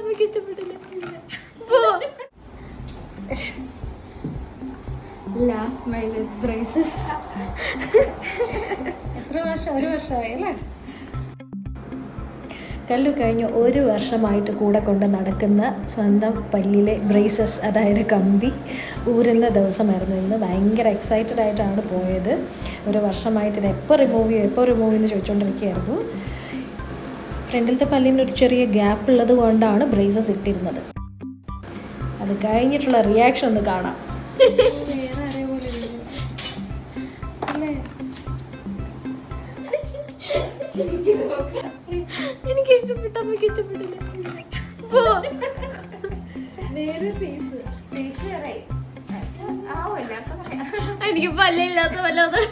അമ്മയ്ക്ക് ഇഷ്ടപ്പെട്ടില്ല. Last braces എത്ര വർഷം? ഒരു വർഷമായി അല്ലേ? കല്ലു കഴിഞ്ഞ് ഒരു വർഷമായിട്ട് കൂടെ കൊണ്ട് നടക്കുന്ന സ്വന്തം പല്ലിലെ ബ്രേസസ് അതായത് കമ്പി ഊരുന്ന ദിവസമായിരുന്നു. ഇന്ന് ഭയങ്കര എക്സൈറ്റഡ് ആയിട്ടാണ് പോയത്. ഒരു വർഷമായിട്ട് ഇത് എപ്പോൾ റിമൂവ് ചെയ്യും? എപ്പോൾ റിമൂവ് എന്ന് ചോദിച്ചുകൊണ്ടിരിക്കുകയായിരുന്നു ഫ്രണ്ടിലത്തെ പല്ലിന് ഒരു ചെറിയ ഗ്യാപ്പ് ഉള്ളത് കൊണ്ടാണ് ബ്രേസസ് ഇട്ടിരുന്നത്. അത് കഴിഞ്ഞിട്ടുള്ള റിയാക്ഷൻ ഒന്ന് കാണാം. എനിക്ക് ഇഷ്ടപ്പെട്ടു അമ്മയ്ക്ക് ഇഷ്ടപ്പെട്ടില്ല. എനിക്ക് പല്ലില്ലാത്ത വല്ലാതെ